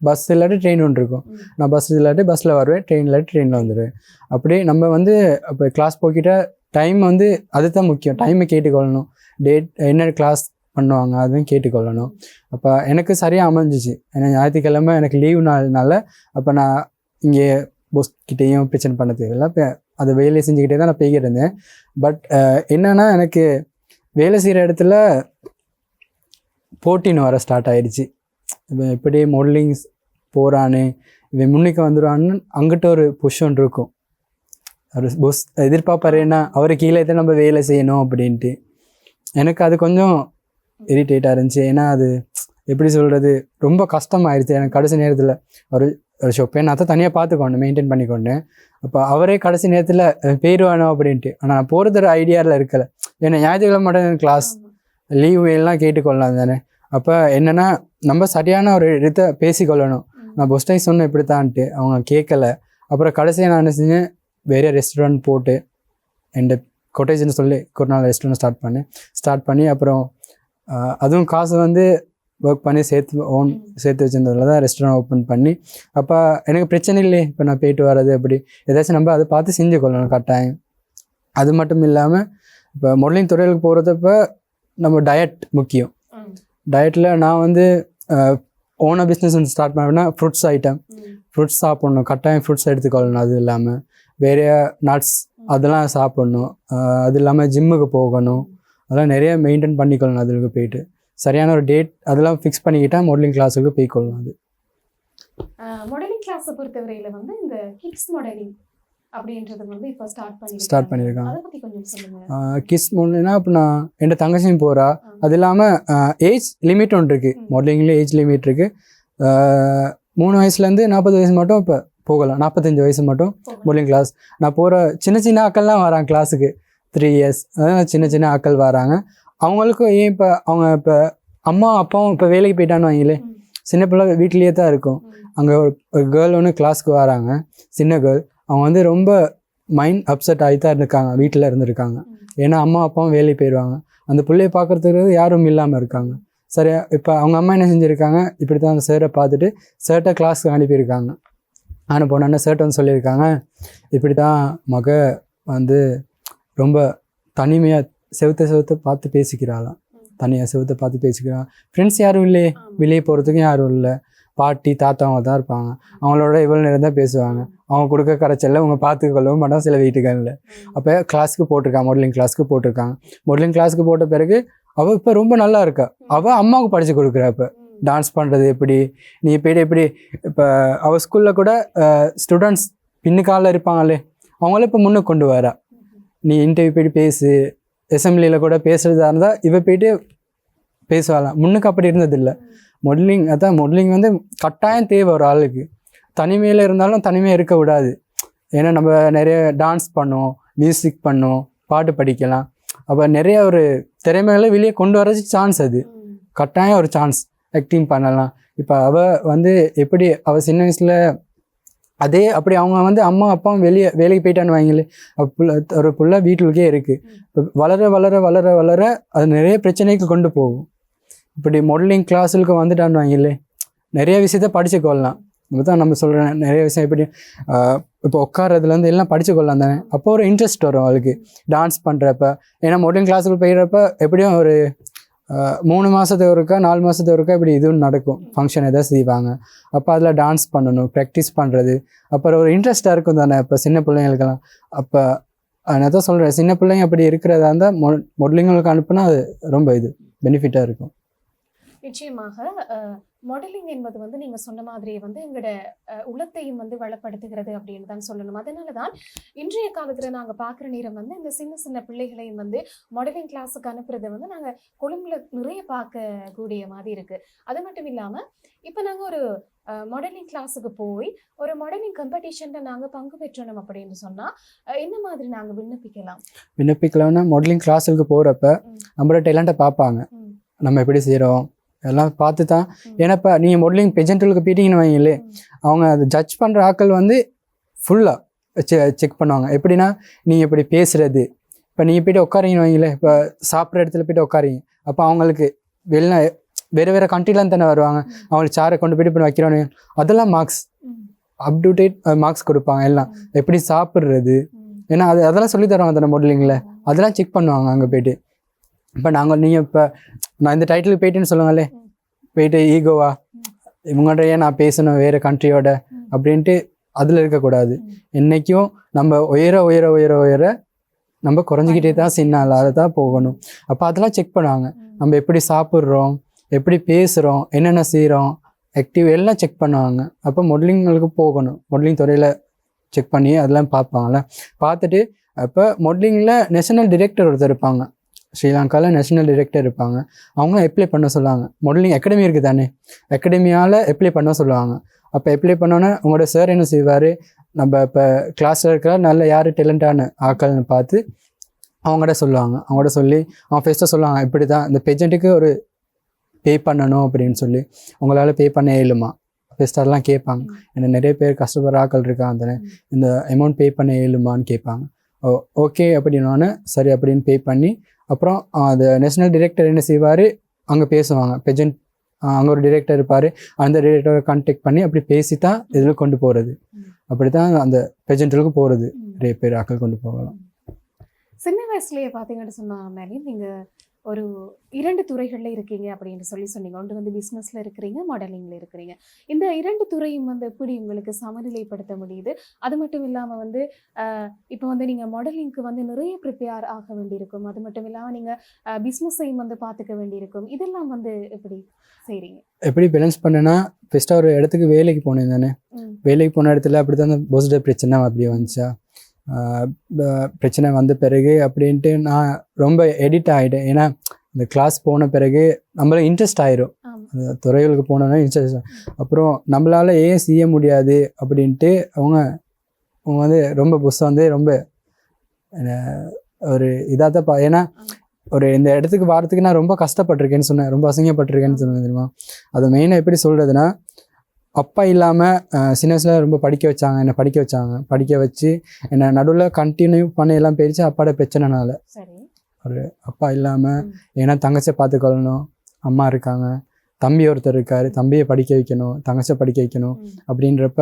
பஸ் இல்லாட்டி ட்ரெயின் ஒன்று இருக்கும். நான் பஸ் இல்லாட்டி பஸ்ஸில் வருவேன் ட்ரெயின் இல்லாட்டி ட்ரெயினில் வந்துடுவேன் அப்படி நம்ம வந்து இப்போ கிளாஸ் போய்கிட்ட டைம் வந்து அதுதான் முக்கியம். டைமை கேட்டுக்கொள்ளணும். டேட் என்ன கிளாஸ் பண்ணுவாங்க அதுவும் கேட்டுக்கொள்ளணும். அப்போ எனக்கு சரியாக அமைஞ்சிச்சு. ஏன்னா ஞாயிற்றுக்கிழமை எனக்கு லீவு நாள்னால அப்போ நான் இங்கே போஸ் கிட்டேயும் பிரச்சனை பண்ண தேவையில்லை இப்போ அதை வேலையை செஞ்சுக்கிட்டே தான் நான் போய்கிட்டு இருந்தேன். பட் என்னன்னா எனக்கு வேலை செய்கிற இடத்துல போட்டின்னு வர ஸ்டார்ட் ஆயிடுச்சு. இவன் எப்படி மாடலிங் போகிறானு இவன் முன்னுக்கு வந்துடுவான்னு அங்கிட்ட ஒரு பொசிஷன் இருக்கும். அவர் பொஸ் எதிர்பார்ப்பாருன்னா அவர் கீழே தான் நம்ம வேலை செய்யணும் அப்படின்ட்டு. எனக்கு அது கொஞ்சம் இரிட்டேட்டாக இருந்துச்சு. ஏன்னா அது எப்படி சொல்கிறது ரொம்ப கஷ்டமாயிருச்சு. எனக்கு கடைசி நேரத்தில் அவர் ஷொப்பை நான் தான் தனியாக பார்த்துக்கொண்டேன் மெயின்டைன் பண்ணிக்கொண்டேன் அப்போ அவரே கடைசி நேரத்தில் வேணும் அப்படின்ட்டு. ஆனால் நான் போகிறது ஒரு ஐடியாவில் இருக்கலை. ஏன்னா ஞாயிற்றுக்கிழமை மட்டும் கிளாஸ் லீவ் எல்லாம் கேட்டுக்கொள்ளலாம் தானே. அப்போ என்னென்னா நம்ம சரியான ஒரு இடத்தை பேசிக்கொள்ளணும். நான் பொஸ் டைம் சொன்னேன் இப்படித்தான்ட்டு. அவங்க கேட்கல. அப்புறம் கடைசியாக நான் என்ன செஞ்சேன் வேறு ரெஸ்டாரண்ட் போட்டு என் கொட்டேஜன் சொல்லி நாள் ரெஸ்டாரண்ட் ஸ்டார்ட் பண்ணேன். ஸ்டார்ட் பண்ணி அப்புறம் அதுவும் காசு வந்து ஒர்க் பண்ணி சேர்த்து ஓன் சேர்த்து வச்சிருந்ததுல தான் ரெஸ்டாரண்ட் ஓப்பன் பண்ணி அப்போ எனக்கு பிரச்சனை இல்லையே இப்போ நான் போயிட்டு வர்றது அப்படி ஏதாச்சும் நம்ம அதை பார்த்து செஞ்சு கொள்ளணும் கட்டாயம். அது மட்டும் இல்லாமல் இப்போ மாடலிங் துறைகளுக்கு போகிறதப்ப நம்ம டயட் முக்கியம். டயட்டில் நான் வந்து ஓனாக பிஸ்னஸ் வந்து ஸ்டார்ட் பண்ணேன்னா ஃப்ரூட்ஸ் ஐட்டம் ஃப்ரூட்ஸ் சாப்பிட்ணும் கட்டாயம் ஃப்ரூட்ஸ் எடுத்துக்கொள்ளணும் அது இல்லாமல் வேறு நட்ஸ் அதெல்லாம் சாப்பிட்ணும். அது இல்லாமல் ஜிம்முக்கு போகணும். அதெல்லாம் நிறைய மெயின்டைன் பண்ணிக்கொள்ளணும் அதுக்கு போயிட்டு. சரியான ஒரு டேட் அதெல்லாம் ஃபிக்ஸ் பண்ணிக்கிட்டா மாடலிங் கிளாஸுக்கு போய்க்கொள்ளணும் அது. மாடலிங் கிளாஸை பொறுத்தவரையில வந்து இந்த கிட்ஸ் மாடலிங் அப்படின்றது வந்து இப்போ ஸ்டார்ட் பண்ணி ஸ்டார்ட் பண்ணியிருக்காங்க அதை பத்தி கொஞ்சம் சொல்லுங்க. கிஸ் மாடலிங்னா இப்போ நான் என் தங்கச்சியும் போகிறா அது இல்லாமல் ஏஜ் லிமிட் ஒன்று இருக்குது. மாடலிங்கில் ஏஜ் லிமிட் இருக்குது மூணு வயசுலேருந்து நாற்பது வயசு மட்டும் இப்போ போகலாம். நாற்பத்தஞ்சு வயசு மட்டும் மாடலிங் கிளாஸ் நான் போகிற சின்ன சின்ன ஆக்கள்லாம் வராங்க கிளாஸுக்கு த்ரீ இயர்ஸ் அதான் சின்ன சின்ன ஆக்கள் வராங்க. அவங்களுக்கும் ஏன் இப்போ அவங்க இப்போ அம்மா அப்பாவும் இப்போ வேலைக்கு போயிட்டான்னு வைங்களே. சின்ன பிள்ளை வீட்லேயே தான் இருக்கும். அங்கே ஒரு ஒரு கேர்ள் ஒன்று கிளாஸ்க்கு வராங்க. சின்ன கேர்ள் அவங்க வந்து ரொம்ப மைண்ட் அப்செட் ஆகி தான் இருக்காங்க வீட்டில் இருந்திருக்காங்க. ஏன்னா அம்மா அப்பாவும் வேலைக்கு போயிடுவாங்க அந்த பிள்ளைய பார்க்கறதுக்கு யாரும் இல்லாமல் இருக்காங்க. சரி இப்போ அவங்க அம்மா என்ன செஞ்சுருக்காங்க? இப்படி தான் அந்த சாரை பார்த்துட்டு சார்ட்டை கிளாஸ்க்கு அனுப்பியிருக்காங்க அனுப்பினோடனே சார்ட் வந்து சொல்லியிருக்காங்க? இப்படி தான் மக வந்து ரொம்ப தனிமையாக செவுத்த செவுத்த பார்த்து பேசிக்கிறாளாம். தனியாக செவுத்த பார்த்து பேசிக்கிறான். ஃப்ரெண்ட்ஸ் யாரும் இல்லையே. வெளியே போகிறதுக்கும் யாரும் இல்லை. பாட்டி தாத்தாவங்க தான் இருப்பாங்க. அவங்களோட இவ்வளோ நேரம் தான் பேசுவாங்க. அவங்க கொடுக்க கரைச்சல்ல அவங்க பார்த்துக்க கொள்ளவும் மாட்டாங்க சில வீட்டுகளில். அப்போ கிளாஸ்க்கு போட்டிருக்காங்க மாடலிங் கிளாஸ்க்கு போட்டிருக்காங்க. மாடலிங் கிளாஸ்க்கு போட்ட பிறகு அவள் இப்போ ரொம்ப நல்லா இருக்கா. அவள் அம்மாவுக்கு படித்து கொடுக்குறா இப்போ. டான்ஸ் பண்ணுறது எப்படி? நீ போய்ட்டு எப்படி இப்போ அவள் ஸ்கூலில் கூட ஸ்டூடெண்ட்ஸ் பின்னுக்கால இருப்பாங்களே. அவங்கள இப்போ முன்னுக்கு கொண்டு வரா. நீ இன்டர்வியூ போயிட்டு பேசு. அசம்பிளியில் கூட பேசுகிறதா இருந்தால் இவ போயிட்டு பேசுவாளாம். முன்னுக்கு அப்படி இருந்ததில்லை. மொடலிங் அதான் மொடலிங் வந்து கட்டாயம் தேவை ஒரு ஆளுக்கு. தனிமையில் இருந்தாலும் தனிமையாக இருக்க விடாது. ஏன்னா நம்ம நிறைய டான்ஸ் பண்ணோம் மியூசிக் பண்ணோம் பாட்டு படிக்கலாம். அப்போ நிறைய ஒரு திறமைகளை வெளியே கொண்டு வரதுக்கு சான்ஸ் அது. கட்டாயம் ஒரு சான்ஸ் ஆக்டிங் பண்ணலாம். இப்போ அவள் வந்து எப்படி அவள் சின்ன வயசில் அதே அப்படி அவங்க வந்து அம்மா அப்பாவும் வெளியே வேலைக்கு போயிட்டான்னு வாங்கிங்களே புள்ள- ஒரு புள்ள வீட்டுக்கே இருக்குது வளர வளர வளர வளர அது நிறைய பிரச்சனைக்கு கொண்டு போகும். இப்படி மாடலிங் கிளாஸுக்கு வந்துட்டான்னு வாங்கிங்களே நிறைய விஷயத்த படிச்சுக்கொள்ளலாம் தான் நம்ம சொல்கிறேன் நிறைய விஷயம் எப்படி இப்போ உட்காரதுலேருந்து எல்லாம் படித்து கொள்ளலாம் தானே. அப்போ ஒரு இன்ட்ரெஸ்ட் வரும் அவளுக்கு. டான்ஸ் பண்ணுறப்ப ஏன்னா மாடலிங் கிளாஸுக்கு போயிடுறப்ப எப்படியும் ஒரு மூணு மாதத்துக்கு ஒருக்கா நாலு மாதத்துக்கு ஒருக்கா இப்படி இதுவும் நடக்கும். ஃபங்க்ஷன் எதாவது செய்வாங்க. அப்போ அதில் டான்ஸ் பண்ணணும் ப்ராக்டிஸ் பண்ணுறது அப்புறம் ஒரு இன்ட்ரெஸ்ட்டாக இருக்கும் தானே இப்போ சின்ன பிள்ளைங்களுக்கெல்லாம். அப்போ நான் தான் சொல்கிறேன் சின்ன பிள்ளைங்க அப்படி இருக்கிறதா இருந்தால் மொ மாடலிங்களுக்கு அனுப்புனா அது ரொம்ப இது பெனிஃபிட்டாக இருக்கும். நிச்சயமாக மாடலிங் என்பது வந்து நீங்க சொன்ன மாதிரியே வந்து எங்களோட உளத்தையும் வந்து வளப்படுத்துகிறது அப்படின்னு தான் சொல்லணும். அதனால தான் இன்றைய காலத்துல நாங்க பார்க்குற நேரம் வந்து இந்த சின்ன சின்ன பிள்ளைகளையும் வந்து மாடலிங் கிளாஸுக்கு அனுப்புறதை வந்து நாங்க கொழும்புல நிறைய பார்க்கக்கூடிய மாதிரி இருக்கு. அது மட்டும் இல்லாம இப்போ நாங்க ஒரு மாடலிங் கிளாஸுக்கு போய் ஒரு மாடலிங் காம்படிஷன்ல நாங்க பங்கு பெற்றணும் அப்படின்னு சொன்னா அஹ், என்ன மாதிரி நாங்க விண்ணப்பிக்கலாம்? விண்ணப்பிக்கலாம்னா மாடலிங் கிளாஸுக்கு போகிறப்ப. நம்மளோட டேலண்ட்டை பார்ப்பாங்க. நம்ம எப்படி செய்கிறோம் எல்லாம் பார்த்து தான். ஏன்னா இப்போ நீங்கள் மாடலிங் பெஜென்டலுக்கு போயிட்டீங்கன்னு வைங்களே. அவங்க அதை ஜட்ஜ் பண்ணுற ஆட்கள் வந்து ஃபுல்லாக செக் பண்ணுவாங்க. எப்படின்னா நீங்கள் இப்படி பேசுறது இப்போ நீங்கள் போயிட்டு உட்காரீங்கன்னு வைங்களே இப்போ சாப்பிட்ற இடத்துல போயிட்டு உட்காரீங்க. அப்போ அவங்களுக்கு வெளில வேறு வேறு கண்ட்ரிலாம் தானே வருவாங்க. அவங்களுக்கு சாரை கொண்டு போயிட்டு இப்படி வைக்கிறோன்னு அதெல்லாம் marks. Up to date marks கொடுப்பாங்க எல்லாம். எப்படி சாப்பிட்றது. ஏன்னா அது அதெல்லாம் சொல்லி தருவாங்க தானே மாடலிங்கில் அதெல்லாம் செக் பண்ணுவாங்க அங்கே போயிட்டு. இப்போ நாங்கள் நீங்கள் இப்போ நான் இந்த டைட்டிலுக்கு போயிட்டேன்னு சொல்லுங்களே போயிட்டு ஈகோவா இவங்கள்ட்ட ஏன் நான் பேசணும் வேறு கண்ட்ரியோட அப்படின்ட்டு அதில் இருக்கக்கூடாது என்றைக்கும் நம்ம உயர உயர உயர உயர நம்ம குறைஞ்சிக்கிட்டே தான் சின்னால தான் போகணும். அப்போ அதெல்லாம் செக் பண்ணுவாங்க. நம்ம எப்படி சாப்பிட்றோம் எப்படி பேசுகிறோம் என்னென்ன செய்கிறோம் ஆக்டிவ் எல்லாம் செக் பண்ணுவாங்க. அப்போ மாடலிங்களுக்கு போகணும். மாடலிங் துறையில் செக் பண்ணி அதெல்லாம் பார்ப்பாங்கள்ல பார்த்துட்டு அப்போ மாடலிங்கில் நேஷனல் டிரெக்டர் ஒருத்தர் இருப்பாங்க. ஸ்ரீலங்காவில் நேஷனல் டிரெக்டர் இருப்பாங்க. அவங்க அப்ளை பண்ண சொல்லுவாங்க. மாடலிங் அகாடமி இருக்குது தானே. அகாடமியால் அப்ளை பண்ண சொல்லுவாங்க. அப்போ அப்ளை பண்ணோன்னே உங்களோட சார் என்ன செய்வார்? நம்ம இப்போ கிளாஸில் இருக்கிற நல்ல யார்? டேலண்டான ஆக்கள்னு பார்த்து அவங்கள்ட்ட சொல்லுவாங்க. அவங்கள்ட்ட சொல்லி அவன் ஃபஸ்ட்டாக சொல்லுவாங்க இப்படி தான் இந்த பெஜெண்ட்டுக்கு ஒரு பே பண்ணணும் அப்படின்னு சொல்லி. உங்களால் பே பண்ண இயலுமா? ஃபஸ்ட்டெல்லாம் கேட்பாங்க. ம். ஏன்னா நிறைய பேர் கஷ்டப்படுற ஆக்கள் இருக்காங்க. இந்த அமௌண்ட் பே பண்ண இயலுமான்னு கேட்பாங்க. ஓ ஓகே அப்படின்னோடனே சரி அப்படின்னு பே பண்ணி அப்புறம் அந்த நேஷனல் டிரெக்டர் என்ன செய்வார்? அங்கே பேசுவாங்க. பெஜென்ட் அங்கே ஒரு டிரெக்டர் இருப்பார். அந்த டிரெக்டரை கான்டாக்ட் பண்ணி அப்படி பேசி தான் இதில் கொண்டு போகிறது. அப்படி தான் அந்த பெஜென்ட்டுக்கு போகிறது. நிறைய பேர் ஆக்கள் கொண்டு போகலாம். சின்ன வயசுலயே பாத்தீங்கன்னு சொன்னா மேலே நீங்க ஒரு இரண்டு துறைகள்ல இருக்கீங்க அப்படின்னு சொல்லி சொன்னீங்க. ஒன்று வந்து பிசினஸ்ல இருக்கிறீங்க மாடலிங்ல இருக்கிறீங்க. இந்த இரண்டு துறையும் வந்து எப்படி உங்களுக்கு சமநிலைப்படுத்த முடியுது? அது மட்டும் இல்லாம வந்து இப்போ வந்து நீங்க மாடலிங்க்கு வந்து நிறைய ப்ரிப்பேர் ஆக வேண்டியிருக்கும். அது மட்டும் இல்லாம நீங்க பிசினஸையும் வந்து பாத்துக்க வேண்டியிருக்கும். இதெல்லாம் வந்து எப்படி செய்றீங்க? எப்படி பேலன்ஸ் பண்ணேன்னா ஃபஸ்ட்டாக ஒரு இடத்துக்கு வேலைக்கு போனேன் தானே. வேலைக்கு போன இடத்துல அப்படி தான் அந்த போஸ்டே பிரச்சனை அப்படி வந்துச்சா? பிரச்சனை வந்த பிறகு அப்படின்ட்டு நான் ரொம்ப எடிட் ஆகிட்டேன் ஏன்னா இந்த கிளாஸ் போன பிறகு நம்மள இன்ட்ரெஸ்ட் ஆயிரும். அந்த துறைகளுக்கு போனோன்னா இன்ட்ரெஸ்ட் அப்புறம் நம்மளால ஏன் செய்ய முடியாது அப்படின்ட்டு அவங்க அவங்க வந்து ரொம்ப புதுசாக வந்து ரொம்ப ஒரு இதாக தான் பா ஏன்னா ஒரு இந்த இடத்துக்கு வாரத்துக்கு நான் ரொம்ப கஷ்டப்பட்டிருக்கேன்னு சொன்னேன். ரொம்ப அசிங்கப்பட்டிருக்கேன்னு சொன்னேன் தெரியுமா? அதை மெயினாக எப்படி சொல்கிறதுனா அப்பா இல்லாமல் சின்ன வயசில் ரொம்ப படிக்க வச்சாங்க என்னை படிக்க வச்சாங்க. படிக்க வச்சு என்னை நடுவில் கண்டினியூ பண்ண எல்லாம் போயிடுச்சு அப்பாவோட பிரச்சனைனால. சரி. அப்பா இல்லாமல். ஏன்னா தங்கச்சியை பார்த்துக்கொள்ளணும். அம்மா இருக்காங்க. தம்பி ஒருத்தர் இருக்கார். தம்பியை படிக்க வைக்கணும் தங்கச்சியை படிக்க வைக்கணும். அப்படின்றப்ப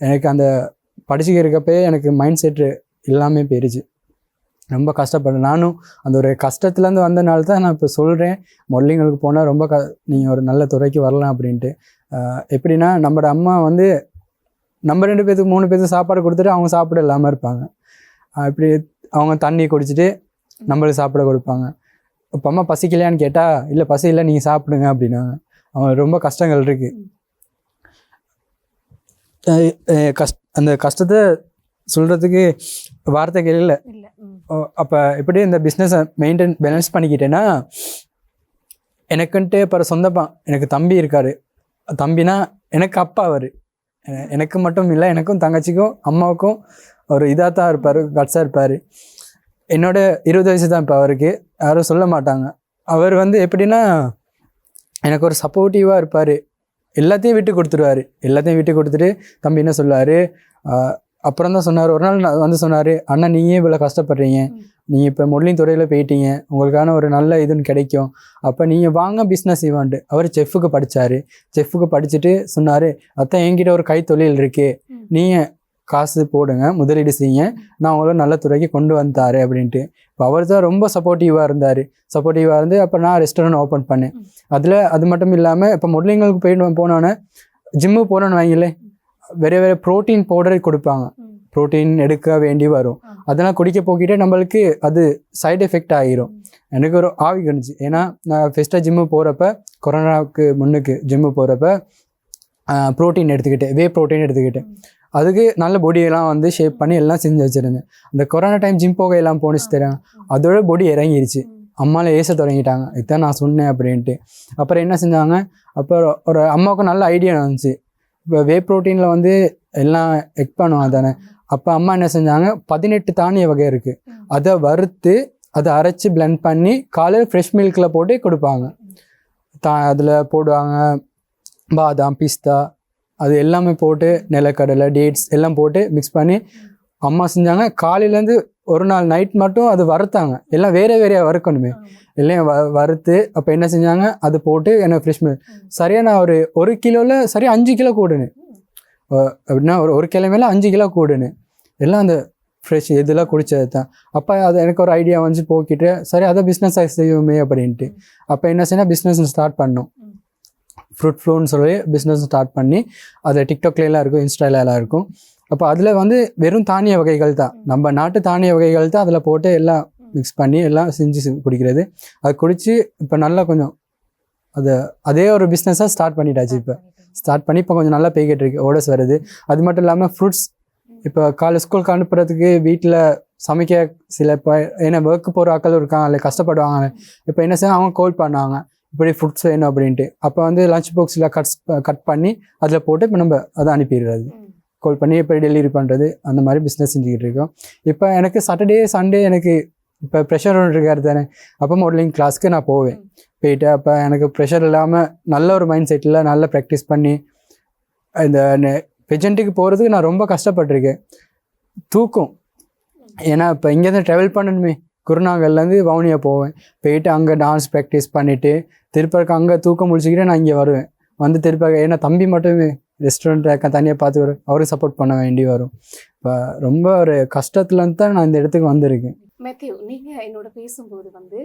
எனக்கு அந்த படிச்சுக்க இருக்கப்பே எனக்கு மைண்ட் செட்டு எல்லாமே போயிருச்சு. ரொம்ப கஷ்டப்படுறேன் நானும் அந்த ஒரு கஷ்டத்துலேருந்து வந்தனால தான் நான் இப்போ சொல்கிறேன் மொல்லிங்களுக்கு போனால் ரொம்ப க நீங்கள் ஒரு நல்ல துறைக்கு வரலாம் அப்படின்ட்டு. எப்படின்னா நம்மளோட அம்மா வந்து நம்ம ரெண்டு பேத்துக்கு மூணு பேத்துக்கு சாப்பாடு கொடுத்துட்டு அவங்க சாப்பிட இல்லாமல் இருப்பாங்க. இப்படி அவங்க தண்ணி குடிச்சிட்டு நம்மளுக்கு சாப்பிட கொடுப்பாங்க. இப்போ அம்மா பசிக்கலையான்னு கேட்டால் இல்லை பசி இல்லை நீங்கள் சாப்பிடுங்க அப்படின்னாங்க. அவங்க ரொம்ப கஷ்டங்கள் இருக்குது கஷ்ட அந்த கஷ்டத்தை சொல்கிறதுக்கு வார்த்தைகள் இல்லை. அப்போ எப்படி இந்த பிஸ்னஸை மெயின்டைன் பேலன்ஸ் பண்ணிக்கிட்டேன்னா எனக்குன்ட்டு இப்போ சொந்தப்பா எனக்கு தம்பி இருக்காரு. தம்பினா எனக்கு அப்பா அவர். எனக்கு மட்டும் இல்லை எனக்கும் தங்கச்சிக்கும் அம்மாவுக்கும் ஒரு இதாக தான் இருப்பார் கட்ஸாக இருப்பார். என்னோட இருபது வயசு தான் இப்போ அவருக்கு. யாரும் சொல்ல மாட்டாங்க. அவர் வந்து எப்படின்னா எனக்கு ஒரு சப்போர்ட்டிவாக இருப்பார். எல்லாத்தையும் விட்டு கொடுத்துருவாரு. எல்லாத்தையும் விட்டு கொடுத்துட்டு தம்பி என்ன சொல்லுவார்? அப்புறம் தான் சொன்னார். ஒரு நாள் நான் வந்து சொன்னார் அண்ணா நீயே இவ்வளோ கஷ்டப்படுறீங்க. நீங்கள் இப்போ மொழியின் துறையில் போயிட்டீங்க. உங்களுக்கான ஒரு நல்ல இதுன்னு கிடைக்கும். அப்போ நீங்கள் வாங்க பிஸ்னஸ் ஈவெண்ட்டு அவர் செஃப்புக்கு படித்தார் செஃப்புக்கு படிச்சுட்டு சொன்னார் அதான் என்கிட்ட ஒரு கைத்தொழில் இருக்கு. ம். நீங்கள் காசு போடுங்க முதலீடு செய்யுங்க. நான் உங்களை நல்ல துறைக்கு கொண்டு வந்தாரு அப்படின்ட்டு. இப்போ அவர் தான் ரொம்ப சப்போர்ட்டிவாக இருந்தார். சப்போர்ட்டிவாக இருந்து அப்போ நான் ரெஸ்டாரண்ட் ஓப்பன் பண்ணேன். அதில் அது மட்டும் இல்லாமல் இப்போ முதலிங்களுக்கு போயிட்டு போனோன்னே ஜிம்மு போனோன்னு வைங்களே வேற வேற ப்ரோட்டீன் பவுடர் கொடுப்பாங்க. ப்ரோட்டீன் எடுக்க வேண்டி வரும். அதெல்லாம் குடிக்க போக்கிட்டே நம்மளுக்கு அது சைடு எஃபெக்ட் ஆகிரும் எனக்கு ஒரு ஆவி கண்டுச்சு ஏன்னா நான் ஃபஸ்ட்டாக ஜிம்மு போகிறப்ப கொரோனாவுக்கு முன்னுக்கு ஜிம்மு போகிறப்ப ப்ரோட்டீன் எடுத்துக்கிட்டேன். வே ப்ரோட்டீன் எடுத்துக்கிட்டேன். அதுக்கு நல்ல பொடியெல்லாம் வந்து ஷேப் பண்ணி எல்லாம் செஞ்சு வச்சுருந்தேன். அந்த கொரோனா டைம் ஜிம் போக எல்லாம் போணுச்சு தெரியும்? அதோட பொடி இறங்கிருச்சு. அம்மால ஏச தொடங்கிட்டாங்க. இதான் நான் சொன்னேன் அப்படின்ட்டு. அப்புறம் என்ன செஞ்சாங்க? அப்புறம் ஒரு அம்மாவுக்கு நல்ல ஐடியா வந்துச்சு. இப்போ வே ப்ரோட்டீனில் வந்து எல்லாம் எக் பண்ணுவோம் தானே. அப்போ அம்மா என்ன செஞ்சாங்க? பதினெட்டு தானிய வகை இருக்குது அதை வறுத்து அதை அரைச்சி பிளெண்ட் பண்ணி காலையில் ஃப்ரெஷ் மில்கில் போட்டு கொடுப்பாங்க. தா அதில் போடுவாங்க பாதாம் பிஸ்தா அது எல்லாமே போட்டு நிலக்கடலை டேட்ஸ் எல்லாம் போட்டு மிக்ஸ் பண்ணி அம்மா செஞ்சாங்க. காலையிலேருந்து ஒரு நாள் நைட் மட்டும் அது வறுத்தாங்க. எல்லாம் வேற வேறையாக வறுக்கணுமே. எல்லாம் வ வறுத்து அப்போ என்ன செஞ்சாங்க? அது போட்டு எனக்கு ஃப்ரெஷ் மில்க் சரியாக நான் ஒரு ஒரு கிலோவில் சரியாக அஞ்சு கிலோ கூடுனேன். அஹ் அப்படின்னா ஒரு ஒரு கிலோ மேலே அஞ்சு கிலோ கூடுனேன். எல்லாம் அந்த ஃப்ரெஷ் இதெல்லாம் குடிச்சது தான். அப்போ அது எனக்கு ஒரு ஐடியா வந்து போக்கிட்டு சரி அதை பிஸ்னஸ் செய்வோமே அப்படின்ட்டு. அப்போ என்ன செய்யணும் பிஸ்னஸ் ஸ்டார்ட் பண்ணோம். ஃப்ரூட் ஃப்ளூன்னு சொல்லி பிஸ்னஸ் ஸ்டார்ட் பண்ணி அது டிக்டாக்ல எல்லாம் இருக்கும் இன்ஸ்டால எல்லாம் இருக்கும். அப்போ அதில் வந்து வெறும் தானிய வகைகள் தான். நம்ம நாட்டு தானிய வகைகள் தான் அதில் போட்டு எல்லாம் மிக்ஸ் பண்ணி எல்லாம் செஞ்சு குடிக்கிறது. அது குடித்து இப்போ நல்லா கொஞ்சம் அது அதே ஒரு பிஸ்னஸாக ஸ்டார்ட் பண்ணிட்டாச்சு இப்போ. ஸ்டார்ட் பண்ணி இப்போ கொஞ்சம் நல்லா போய்கிட்டு இருக்கு ஓடஸ் வருது. அது மட்டும் இல்லாமல் ஃப்ரூட்ஸ் இப்போ காலை ஸ்கூலுக்கு அனுப்புறதுக்கு வீட்டில் சமைக்க சில இப்போ ஏன்னா ஒர்க்கு போகிற ஆட்கள் இருக்காங்க இல்லை கஷ்டப்படுவாங்க. இப்போ என்ன செய்ய அவங்க கால் பண்ணாங்க இப்படி ஃபுட்ஸ் வேணும் அப்படின்ட்டு. அப்போ வந்து லஞ்ச் பாக்ஸில் கட்ஸ் கட் பண்ணி அதில் போட்டு இப்போ நம்ம அதை அனுப்பிடுறது. கால் பண்ணி இப்போ டெலிவரி பண்ணுறது அந்த மாதிரி பிஸ்னஸ் செஞ்சுக்கிட்டு இருக்கோம். இப்போ எனக்கு சாட்டர்டே சண்டே எனக்கு இப்போ ப்ரெஷர் ஒன்று இருக்காரு தானே? அப்போ மாடலிங் கிளாஸ்க்கு நான் போவேன். போயிட்டு அப்போ எனக்கு ப்ரெஷர் இல்லாமல் நல்ல ஒரு மைண்ட் செட்டில் நல்லா ப்ராக்டிஸ் பண்ணி இந்த பெஜெண்ட்டுக்கு போகிறதுக்கு நான் ரொம்ப கஷ்டப்பட்டிருக்கேன். தூக்கம். ஏன்னா இப்போ இங்கேருந்து ட்ராவல் பண்ணணுமே. குருநாகல்லேருந்து வவுனியா போவேன். போயிட்டு அங்கே டான்ஸ் ப்ராக்டிஸ் பண்ணிவிட்டு திருப்பருக்கு அங்கே தூக்கம் முடிச்சுக்கிட்டே நான் இங்கே வருவேன். வந்து திருப்பி ஏன்னா தம்பி மட்டுமே. ரெஸ்டாரண்ட் தனியாக பார்த்து வரும். சப்போர்ட் பண்ண வேண்டி வரும். இப்போ ரொம்ப ஒரு கஷ்டத்துலேருந்து தான் நான் இந்த இடத்துக்கு வந்திருக்கேன். மேத்யூ நீங்கள் என்னோட பேசும்போது வந்து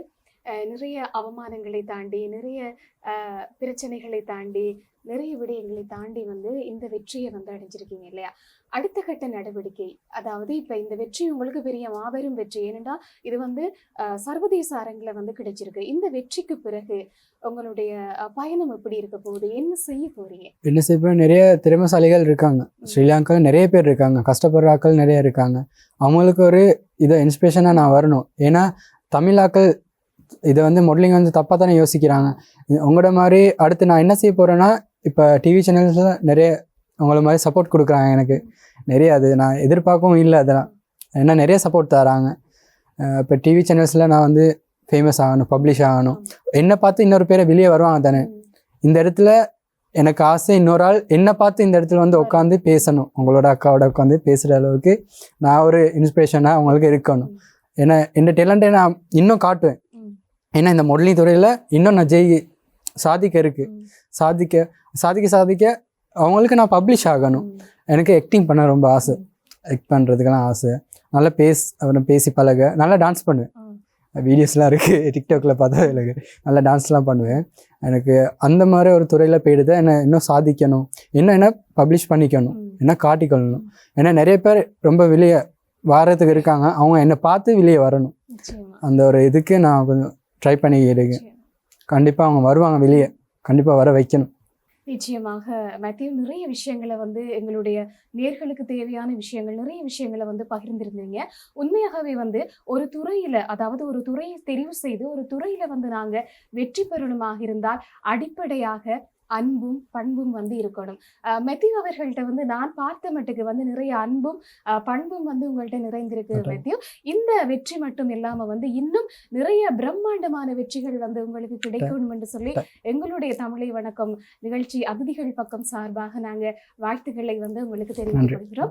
நிறைய அவமானங்களை தாண்டி நிறைய பிரச்சனைகளை தாண்டி நிறைய விடயங்களை தாண்டி வந்து இந்த வெற்றியை வந்து அடைஞ்சிருக்கீங்க இல்லையா? அடுத்த கட்ட நடவடிக்கை. அதாவது இப்ப இந்த வெற்றி உங்களுக்கு பெரிய மாபெரும் வெற்றி. ஏனென்றா இது வந்து சர்வதேச அரங்குல வந்து கிடைச்சிருக்கு. இந்த வெற்றிக்கு பிறகு உங்களுடைய பயணம் எப்படி இருக்க போகுது? என்ன செய்ய போறீங்க? என்ன செய்ய நிறைய திறமைசாலிகள் இருக்காங்க. ஸ்ரீலங்காவில் நிறைய பேர் இருக்காங்க. கஷ்டப்படுற ஆட்கள் நிறைய இருக்காங்க. அவங்களுக்கு ஒரு இதை இன்ஸ்பிரேஷனாக நான் வரணும். ஏன்னா தமிழாக்கள் இதை வந்து மாடலிங் வந்து தப்பாக தானே யோசிக்கிறாங்க. உங்களோட மாதிரி அடுத்து நான் என்ன செய்ய போகிறேன்னா இப்போ டிவி சேனல்ஸில் நிறைய உங்களை மாதிரி சப்போர்ட் கொடுக்குறாங்க எனக்கு. நிறைய அது நான் எதிர்பார்க்கவும் இல்லை அதெல்லாம். ஏன்னா நிறைய சப்போர்ட் தராங்க. இப்போ டிவி சேனல்ஸில் நான் வந்து ஃபேமஸ் ஆகணும் பப்ளிஷ் ஆகணும். என்னை பார்த்து இன்னொரு பேரை வெளியே வருவாங்க தானே. இந்த இடத்துல எனக்கு ஆசை இன்னொரு ஆள் என்னை பார்த்து இந்த இடத்துல வந்து உட்காந்து பேசணும். உங்களோட அக்காவோட உட்காந்து பேசுகிற அளவுக்கு நான் ஒரு இன்ஸ்பிரேஷனாக அவங்களுக்கு இருக்கணும். ஏன்னா இந்த டேலண்ட்டை நான் இன்னும் காட்டுவேன். ஏன்னா இந்த மாடலிங் துறையில் இன்னும் நான் ஜெய் சாதிக்க இருக்கு. ம். சாதிக்க சாதிக்க சாதிக்க அவங்களுக்கு நான் பப்ளிஷ் ஆகணும். எனக்கு ஆக்டிங் பண்ண ரொம்ப ஆசை. ஆக்ட் பண்ணுறதுக்கெல்லாம் ஆசை. நல்லா பேஸ் அப்புறம் பேசி பழக. நல்லா டான்ஸ் பண்ணுவேன். வீடியோஸ்லாம் இருக்குது டிக்டாக்ல பார்த்தா எனக்கு நல்லா டான்ஸ்லாம் பண்ணுவேன். எனக்கு அந்த மாதிரி ஒரு துறையில் போயிடுது. என்ன இன்னும் சாதிக்கணும். இன்னும் என்ன பப்ளிஷ் பண்ணிக்கணும். என்ன காட்டிக்கொள்ளணும். ஏன்னா நிறைய பேர் ரொம்ப வெளியே வாரத்துக்கு இருக்காங்க. அவங்க என்னை பார்த்து வெளியே வரணும். அந்த ஒரு இதுக்கு நான் கொஞ்சம் ட்ரை பண்ணி இருக்கேன். கண்டிப்பாக அவங்க வருவாங்க வெளியே. கண்டிப்பாக வர வைக்கணும். நிச்சயமாக மேத்யூ நிறைய விஷயங்களை வந்து எங்களுடைய நேர்களுக்கு தேவையான விஷயங்கள் நிறைய விஷயங்களை வந்து பகிர்ந்திருந்தீங்க. உண்மையாகவே வந்து ஒரு துறையில அதாவது ஒரு துறையை தெரிவு செய்து ஒரு துறையில வந்து நாங்க வெற்றி பெறணுமாக இருந்தால் அடிப்படையாக அன்பும் பண்பும் வந்து இருக்கணும். மெத்யூ அவர்கள்ட்ட வந்து நான் பார்த்த மட்டுக்கு வந்து நிறைய அன்பும் பண்பும் வந்து உங்கள்ட்ட நிறைந்திருக்கு. மெத்யூ. இந்த வெற்றி மட்டும் இல்லாம வந்து இன்னும் நிறைய பிரம்மாண்டமான வெற்றிகள் வந்து உங்களுக்கு கிடைக்கணும் என்று சொல்லி எங்களுடைய தமிழை வணக்கம் நிகழ்ச்சி அதிதிகள் பக்கம் சார்பாக நாங்க வாழ்த்துக்களை வந்து உங்களுக்கு தெரிவித்துக் கொள்கிறோம்.